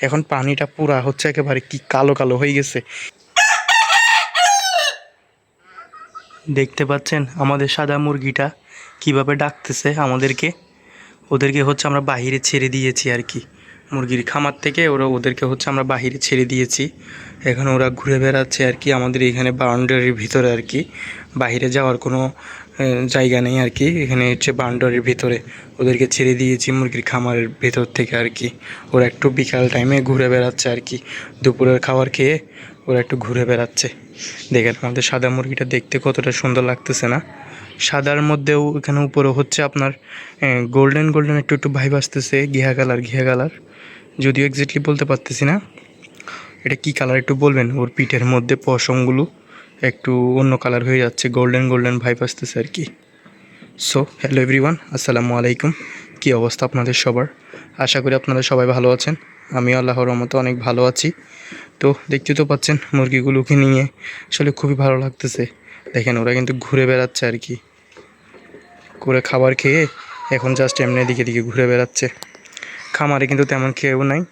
এখন পানিটা পুরা হচ্ছে একেবারে কি কালো কালো হয়ে গেছে। দেখতে পাচ্ছেন আমাদের সাদা মুরগিটা কীভাবে ডাকতেছে আমাদেরকে। ওদেরকে হচ্ছে আমরা বাহিরে ছেড়ে দিয়েছি আর কি। মুরগির খামার থেকে ওরা ওদেরকে হচ্ছে আমরা বাহিরে ছেড়ে দিয়েছি। এখন ওরা ঘুরে বেড়াচ্ছে আর কি আমাদের এখানে বাউন্ডারির ভিতরে আর কি। বাইরে যাওয়ার কোনো জায়গা নেই আর কি। এখানে হচ্ছে বাউন্ডারির ভিতরে। ওদেরকে ছেড়ে দিয়েছি মুরগির খামারের ভেতর থেকে আর কি। ওরা একটু বিকাল টাইমে ঘুরে বেড়াচ্ছে আর কি। দুপুরের খাবার খেয়ে ওরা একটু ঘুরে বেড়াচ্ছে। দেখেন আমাদের সাদা মুরগিটা দেখতে কতটা সুন্দর লাগতেছে না? সাদার মধ্যেও এখানে উপরে হচ্ছে আপনার গোল্ডেন গোল্ডেন একটু একটু ভাইব আসতেছে, ঘিয়া কালার ঘিয়া কালার যদিও এক্স্যাক্টলি বলতে পারতেছি না। এটা কি কালার একটু বলবেন? ওর পিঠের মধ্যে পশমগুলো। একটু অন্য কালার হয়ে যাচ্ছে গোল্ডেন গোল্ডেন ভাইব আসতেছে আর কি। সো হ্যালো এভরিওয়ান আসসালামু আলাইকুম। কী অবস্থা আপনাদের সবার? আশা করি আপনারা সবাই ভালো আছেন। আমি আল্লাহর রহমতে অনেক ভালো আছি। তো, দেখতে তো পাচ্ছেন মুরগিগুলোকে নিয়ে আসলে খুবই ভালো লাগতেছে। দেখেন, ওরা কিন্তু ঘুরে বেড়াচ্ছে আর কি। করে খাবার খেয়ে এখন জাস্ট এমনি দিকে দিকে ঘুরে বেড়াচ্ছে। খামারে কিন্তু তেমন কেউ নাই।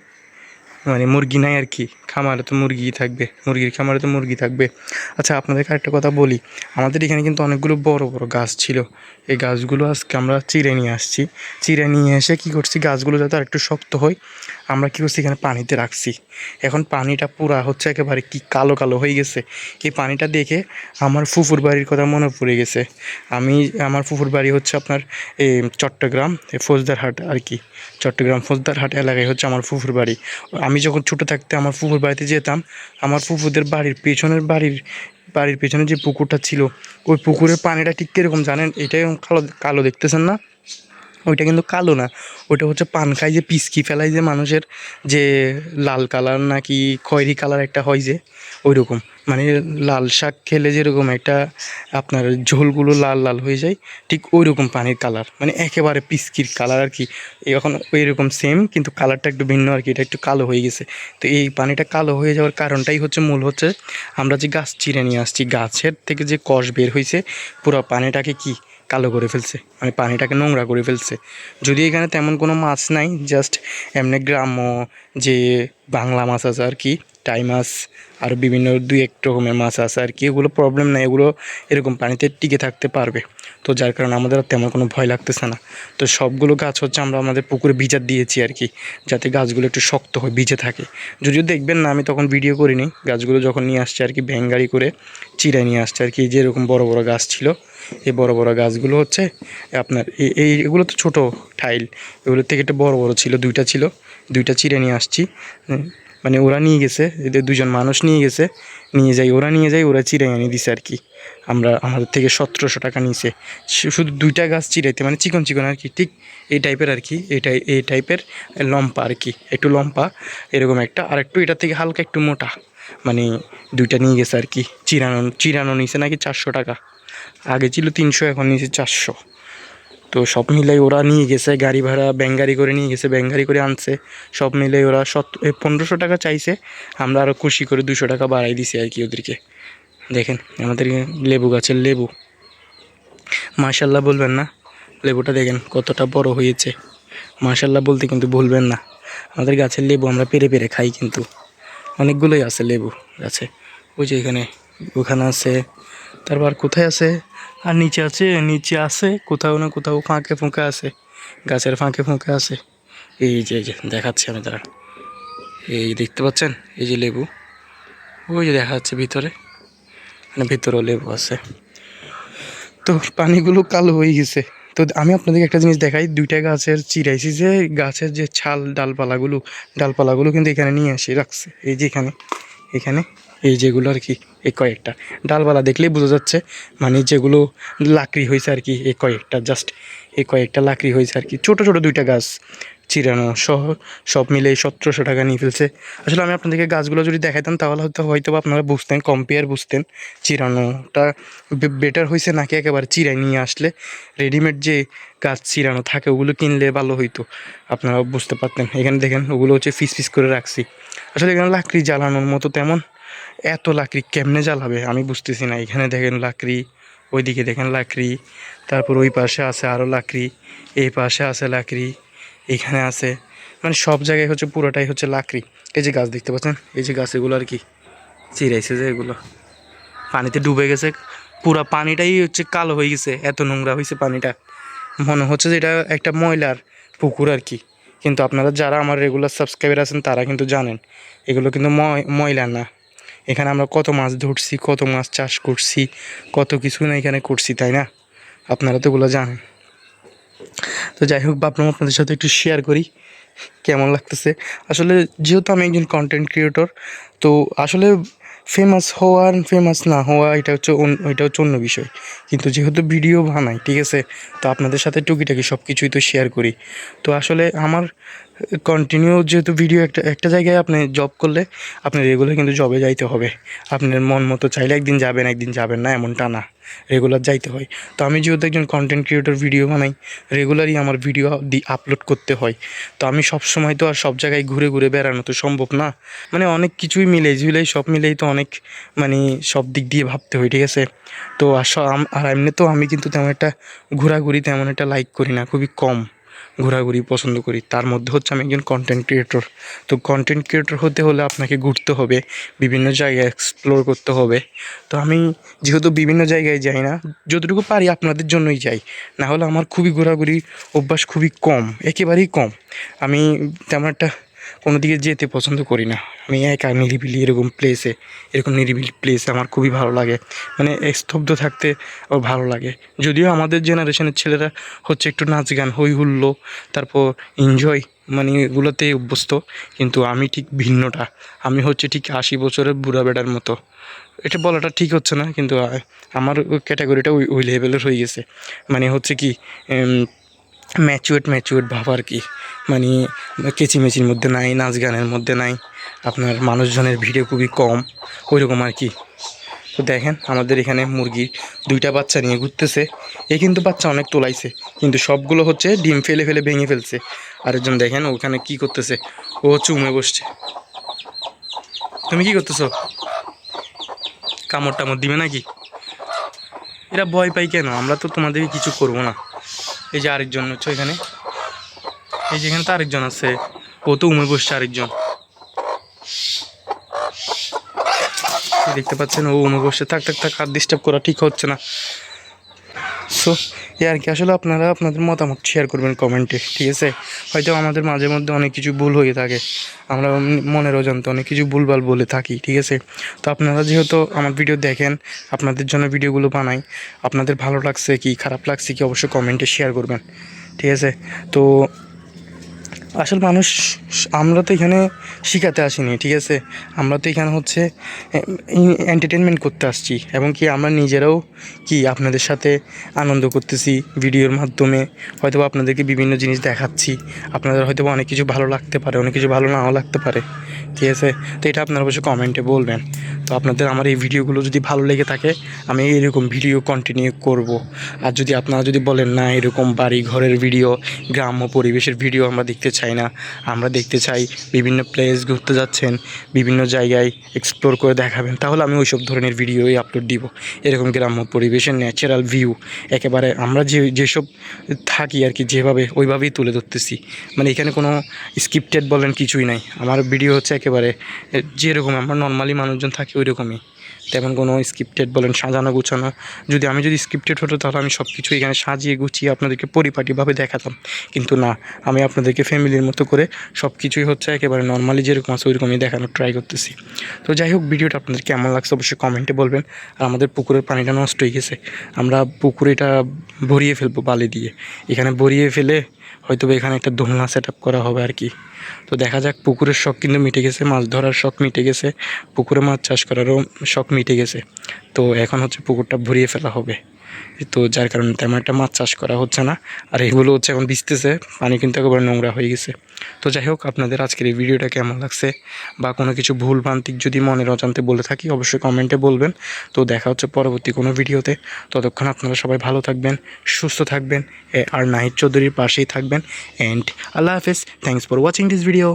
মানে মুরগি নাই আর কি, খামারে তো মুরগি থাকবে, মুরগির খামারে তো মুরগি থাকবে। আচ্ছা আপনাদেরকে আরেকটা কথা বলি, আমাদের এখানে কিন্তু অনেকগুলো বড় বড় গাছ ছিল। এই গাছগুলো আজকে আমরা চিড়ে নিয়ে আসছি। চিড়ে নিয়ে এসে কি করছি, গাছগুলো যাতে আর একটু শক্ত হয় আমরা কী করছি? এখানে পানিতে রাখছি। এখন পানিটা পুরা হচ্ছে একেবারে কি কালো কালো হয়ে গেছে। এই পানিটা দেখে আমার ফুফুর বাড়ির কথা মনে পড়ে গেছে। আমি, আমার ফুফুর বাড়ি হচ্ছে আপনার এই চট্টগ্রাম ফৌজদারহাট আর কি। চট্টগ্রাম ফৌজদারহাট এলাকায় হচ্ছে আমার ফুফুর বাড়ি আমি যখন ছোটো থাকতে আমার ফুফুর বাড়িতে যেতাম, আমার ফুফুদের বাড়ির পেছনের বাড়ির বাড়ির পেছনে যে পুকুরটা ছিল, ওই পুকুরের পানিটা ঠিক কীরকম জানেন? এটাই কালো কালো দেখতেছেন না? ওইটা কিন্তু কালো না। ওইটা হচ্ছে পান খায় যে, পিসকি ফেলায় যে মানুষের যে লাল কালার নাকি খয়েরি কালার একটা হয় যে ওই রকম মানে লাল শাক খেলে যেরকম একটা আপনার ঝোলগুলো লাল লাল হয়ে যায়, ঠিক ওই রকম পানির কালার। মানে একেবারে পিসকির কালার আর কি। এখন ওই রকম সেম কিন্তু কালারটা একটু ভিন্ন আর কি। এটা একটু কালো হয়ে গেছে। তো এই পানিটা কালো হয়ে যাওয়ার কারণটাই হচ্ছে মূল হচ্ছে, আমরা যে গাছ চিরে নিয়ে আসছি, গাছের থেকে যে কষ বের হয়েছে, পুরো পানিটাকে কি কালো করে ফেলছে মানে পানিটাকে নোংরা করে ফেলছে। যদি এখানে তেমন কোনো মাছ নাই জাস্ট এমনি গ্রাম্য যে বাংলা মাছ আছে আর কি, টাই মাছ আর বিভিন্ন দুই এক রকমের মাছ আছে আর কি, এগুলো প্রবলেম নাই, এগুলো এরকম পানিতে টিকে থাকতে পারবে। তো যার কারণে আমাদের আর তেমন কোনো ভয় লাগতেছে না। তো সবগুলো গাছ হচ্ছে আমরা আমাদের পুকুরে ভিজা দিয়েছি আর কি, যাতে গাছগুলো একটু শক্ত হয় ভিজে থাকে। যদিও দেখবেন না, আমি তখন ভিডিও করিনি। গাছগুলো যখন নিয়ে আসছে আর কি ভ্যান গাড়ি করে চিরাই নিয়ে আসছে আর কি যে এরকম বড় বড় গাছ ছিল, এই বড় বড় গাছগুলো হচ্ছে আপনার এই এগুলো তো ছোটো টাইল এগুলোর থেকে একটু বড় বড় ছিল, দুইটা ছিল, দুইটা চিড়ে নিয়ে আসছি। মানে ওরা নিয়ে গেছে এদের দুজন মানুষ নিয়ে গেছে নিয়ে যাই, ওরা নিয়ে যায় ওরা চিড়ে এনে দিছে আর কি। আমরা আমাদের থেকে সতেরোশো টাকা নিয়েছে। শুধু দুইটা গাছ চিরাইতে মানে চিকন চিকন আর কি, ঠিক এই টাইপের আর কি এইটাই এই টাইপের লম্পা আর কি, একটু লম্পা, এরকম একটা, আর একটু এটা থেকে হালকা একটু মোটা মানে দুইটা নিয়ে গেছে আর কি চিরানো চিরানো নিয়েছে নাকি চারশো টাকা। আগে ছিল তিনশো, এখন নিয়েছে চারশো। তো সব মিলাই ওরা নিয়ে গেছে, গাড়ি ভাড়া, ব্যাঙ্গারি করে নিয়ে গেছে, ব্যাঙ্গারি করে আনছে। সব মিলে ওরা সত পনেরোশো টাকা চাইছে, আমরা আরও খুশি করে দুশো টাকা বাড়াই দিছি আর কি ওদেরকে। দেখেন, আমাদের লেবু গাছের লেবু। মাশাল্লাহ বলবেন না, লেবুটা দেখেন কতটা বড় হয়েছে। মাশাল্লাহ বলতে কিন্তু ভুলবেন না। আমাদের গাছের লেবু আমরা পেরে পেরে খাই কিন্তু। অনেকগুলোই আছে লেবু গাছে। ওই যে এখানে ওখানে আছে তারপর কোথায় আছে? আর নিচে আছে নিচে আছে, কোথাও না কোথাও ফাঁকে ফুঁকে আছে, গাছের ফাঁকে ফুঁকে আছে। এই যে এই যে, দেখাচ্ছি আমি তারা। এই দেখতে পাচ্ছেন? এই যে লেবু। ওই যে দেখা যাচ্ছে ভিতরে। মানে ভিতরেও লেবু আছে। তো পানিগুলো কালো হয়ে গেছে। তো আমি আপনাদেরকে একটা জিনিস দেখাই। দুইটা গাছের চিরাইছি যে, গাছের যে ছাল, ডালপালাগুলো ডালপালাগুলো কিন্তু এখানে নিয়ে এসে রাখছে। এই যে এখানে এখানে। এই যেগুলো আর কি, এই কয়েকটা। ডালপালা দেখলেই বোঝা যাচ্ছে মানে যেগুলো লাকড়ি হয়েছে আর কি, এই কয়েকটা জাস্ট এই কয়েকটা লাকড়ি হয়েছে আর কি। ছোটো ছোটো দুইটা গাছ, চিরানো সহ, সব মিলে সতেরোশো টাকা নিয়ে ফেলছে। আসলে আমি আপনাদেরকে গাছগুলো যদি দেখাইতাম, তাহলে হয়তো হয়তো আপনারা বুঝতেন কম্পেয়ার বুঝতেন, চিরানোটা বেটার হয়েছে নাকি একেবারে চিরাই নিয়ে আসলে রেডিমেড যে গাছ চিরানো থাকে, ওগুলো কিনলে ভালো হইতো। আপনারা বুঝতে পারতেন। এখানে দেখেন, ওগুলো হচ্ছে ফিস ফিস করে রাখছি। আসলে এখানে লাকড়ি জ্বালানোর মতো তেমন এত লাকড়ি কেমনে জ্বালাবে? আমি বুঝতেছি না। এখানে দেখেন লাকড়ি, ওইদিকে দেখেন লাকড়ি, তারপর ওই পাশে আছে আরও লাকড়ি, এই পাশে আছে লাকড়ি, এখানে আছে। মানে সব জায়গায় হচ্ছে পুরোটাই হচ্ছে লাকড়ি। এই যে গাছ দেখতে পাচ্ছেন? এই যে গাছ এগুলো আর কি চিরাইছে যে এগুলো। পানিতে ডুবে গেছে। পুরো পানিটাই হচ্ছে কালো হয়ে গেছে। এত নোংরা হয়েছে পানিটা। মনে হচ্ছে যে এটা একটা ময়লার পুকুর আর কি। কিন্তু আপনারা যারা আমার রেগুলার সাবস্ক্রাইবার আছেন, তারা কিন্তু জানেন। এগুলো কিন্তু ময়- ময়লা না। এখানে আমরা কত মাছ ধরছি, কত মাছ চাষ করছি, কত কিছু না এখানে করছি, তাই না? আপনারা তো এগুলো জানেন। তো যাই হোক, ভাবলাম আপনাদের সাথে একটু শেয়ার করি, কেমন লাগতেছে। আসলে যেহেতু আমি একজন কন্টেন্ট ক্রিয়েটর তো আসলে ফেমাস হওয়া আর ফেমাস না হওয়া, এটা হচ্ছে এটা হচ্ছে অন্য বিষয়। কিন্তু যেহেতু ভিডিও বানাই, ঠিক আছে? তো আপনাদের সাথে টুকিটাকি সব কিছুই তো শেয়ার করি। তো আসলে আমার কন্টিনিউ যেহেতু ভিডিও একটা একটা জায়গায় আপনি জব করলে আপনি রেগুলার কিন্তু জবে যাইতে হবে। আপনার মন মতো চাইলে একদিন যাবেন একদিন যাবেন না, এমনটা না। রেগুলার যাইতে হয়। তো আমি যেহেতু একজন কন্টেন্ট ক্রিয়েটর ভিডিও বানাই রেগুলারই আমার ভিডিও দি আপলোড করতে হয়। তো আমি সব সময় তো আর সব জায়গায় ঘুরে ঘুরে বেড়ানো তো সম্ভব না। মানে অনেক কিছুই মিলে ঝুলেই সব মিলেই তো অনেক মানে সব দিক দিয়ে ভাবতে হয়, ঠিক আছে? তো আর এমনি তো আমি কিন্তু তেমন একটা ঘোরাঘুরি তেমন একটা লাইক করি না, খুবই কম। ঘোরাঘুরি পছন্দ করি। তার মধ্যে হচ্ছে আমি একজন কন্টেন্ট ক্রিয়েটর তো কন্টেন্ট ক্রিয়েটর হতে হলে আপনাকে ঘুরতে হবে, বিভিন্ন জায়গায় এক্সপ্লোর করতে হবে। তো আমি যেহেতু বিভিন্ন জায়গায় যাই না, যতটুকু পারি আপনাদের জন্যই যাই। না হলে আমার খুবই ঘোরাঘুরি অভ্যাস খুবই কম, একেবারেই কম। আমি তেমন একটা কোনো দিকে যেতে পছন্দ করি না। আমি একা নিরিবিলি এরকম প্লেসে এরকম নিরিবিলি প্লেসে আমার খুবই ভালো লাগে। মানে স্তব্ধ থাকতে ও ভালো লাগে। যদিও আমাদের জেনারেশনের ছেলেরা হচ্ছে একটু নাচ গান হই হুল্লো তারপর এনজয় মানে এগুলোতে অভ্যস্ত। কিন্তু আমি ঠিক ভিন্নটা। আমি হচ্ছে ঠিক আশি বছরের বুড়া বেড়ার মতো। এটা বলাটা ঠিক হচ্ছে না, কিন্তু আমার ক্যাটাগরিটা ওই ওই লেভেলের হয়ে গেছে। মানে হচ্ছে কি ম্যাচুয়েট ম্যাচুয়েট ভাব আর কি? মানে কেচিমেচির মধ্যে নাই, নাচ গানের মধ্যে নাই। আপনার মানুষজনের ভিড়ে খুবই কম। ওই রকম আর কি। তো দেখেন, আমাদের এখানে মুরগি দুইটা বাচ্চা নিয়ে ঘুরতেছে। এ কিন্তু বাচ্চা অনেক তোলাইছে। কিন্তু সবগুলো হচ্ছে ডিম ফেলে ফেলে ভেঙে ফেলছে। আরেকজন দেখেন, ওখানে কি করতেছে? ও হচ্ছে উমে বসছে। তুমি কি করতেছো? কামড় টামড় দিবে নাকি? এরা ভয় পাই কেন? আমরা তো তোমাদেরকে কিছু করব না। এই যে আরেকজন হচ্ছে এখানে। এই যে এখানে তো আরেকজন আছে। ও তো উমে বসছে আরেকজন। দেখতে পাচ্ছেন, ও উমে বসছে। থাক থাক থাক, আর ডিস্টার্ব করা ঠিক হচ্ছে না। সো এ আর কি। আসলে আপনারা আপনাদের মতামত শেয়ার করবেন কমেন্টে ঠিক আছে? হয়তো আমাদের মাঝে মধ্যে অনেক কিছু ভুল হয়ে থাকে। আমরা মনের অজান্তে অনেক কিছু ভুলভাল বলে থাকি, ঠিক আছে? তো আপনারা যেহেতু আমার ভিডিও দেখেন, আপনাদের জন্য ভিডিওগুলো বানাই, আপনাদের ভালো লাগছে কি, খারাপ লাগছে কি, অবশ্যই কমেন্টে শেয়ার করবেন, ঠিক আছে? তো আসল মানুষ আমরা তো এখানে শিখাতে আসিনি, ঠিক আছে? আমরা তো এখানে হচ্ছে এন্টারটেনমেন্ট করতে আসছি এবং কি আমরা নিজেরাও কি আপনাদের সাথে আনন্দ করতেছি ভিডিওর মাধ্যমে হয়তো আপনাদেরকে বিভিন্ন জিনিস দেখাচ্ছি, আপনাদের হয়তো অনেক কিছু ভালো লাগতে পারে, অনেক কিছু ভালো নাও লাগতে পারে। ঠিক আছে? তো এটা আপনারা অবশ্যই কমেন্টে বলবেন। তো আপনাদের আমার এই ভিডিওগুলো যদি ভালো লেগে থাকে, আমি এরকম ভিডিও কন্টিনিউ করব। আর যদি আপনারা যদি বলেন, না, এরকম বাড়ি ঘরের ভিডিও, গ্রাম্য পরিবেশের ভিডিও আমরা দেখতে চাই না। আমরা দেখতে চাই বিভিন্ন প্লেস ঘুরতে যাচ্ছেন, বিভিন্ন জায়গায় এক্সপ্লোর করে দেখাবেন। তাহলে আমি ওইসব ধরনের ভিডিওই আপলোড দিব। এরকম গ্রাম্য পরিবেশের ন্যাচারাল ভিউ একেবারে আমরা যে, যেসব থাকি আর কি, যেভাবে, ওইভাবেই তুলে ধরতেছি। মানে এখানে কোনো স্ক্রিপ্টেড বলেন কিছুই নাই। আমার ভিডিও হচ্ছে একেবারে যেরকম আমরা নর্মালি মানুষজন থাকি ওই রকমই তেমন কোনো স্ক্রিপ্টেড বলেন সাজানো গুছানো, যদি আমি যদি স্ক্রিপ্টেড হতো তাহলে আমি সব কিছু এখানে সাজিয়ে গুছিয়ে আপনাদেরকে পরিপাটিভাবে দেখাতাম। কিন্তু না, আমি আপনাদেরকে ফ্যামিলির মতো করে সব কিছুই হচ্ছে একেবারে নর্মালি যেরকম আছে ওইরকমই দেখানোর ট্রাই করতেছি। তো যাই হোক, ভিডিওটা আপনাদের কেমন লাগছে অবশ্যই কমেন্টে বলবেন। আর আমাদের পুকুরের পানিটা নষ্ট হয়ে গেছে। আমরা পুকুরে এটা ভরিয়ে ফেলব বালি দিয়ে। এখানে ভরিয়ে ফেলে হয়তো এখানে একটা দোলনা সেট করা হবে আর কি। তো দেখা যাক, পুকুরের শখ কিন্তু মিটে গেছে, মাছ ধরার শখ মিটে গেছে, পুকুরে মাছ চাষ করারও শখ মিটে গেছে। তো এখন হচ্ছে পুকুরটা ভরিয়ে ফেলা হবে। তো যার কারণে তেমন একটা মাছ চাষ করা হচ্ছে না। আর এগুলো হচ্ছে এখন ভিজতেছে, পানি কিন্তু একেবারে নোংরা হয়ে গেছে। তো যাই হোক, আপনাদের আজকের এই ভিডিওটা কেমন লাগছে বা কোনো কিছু ভুল ভ্রান্তিক যদি মনের অজান্তে বলে থাকি, অবশ্যই কমেন্টে বলবেন। তো দেখা হচ্ছে পরবর্তী কোনো ভিডিওতে। ততক্ষণ আপনারা সবাই ভালো থাকবেন, সুস্থ থাকবেন আর নাহিদ চৌধুরীর পাশেই থাকবেন। অ্যান্ড আল্লাহ হাফেজ thanks for watching this video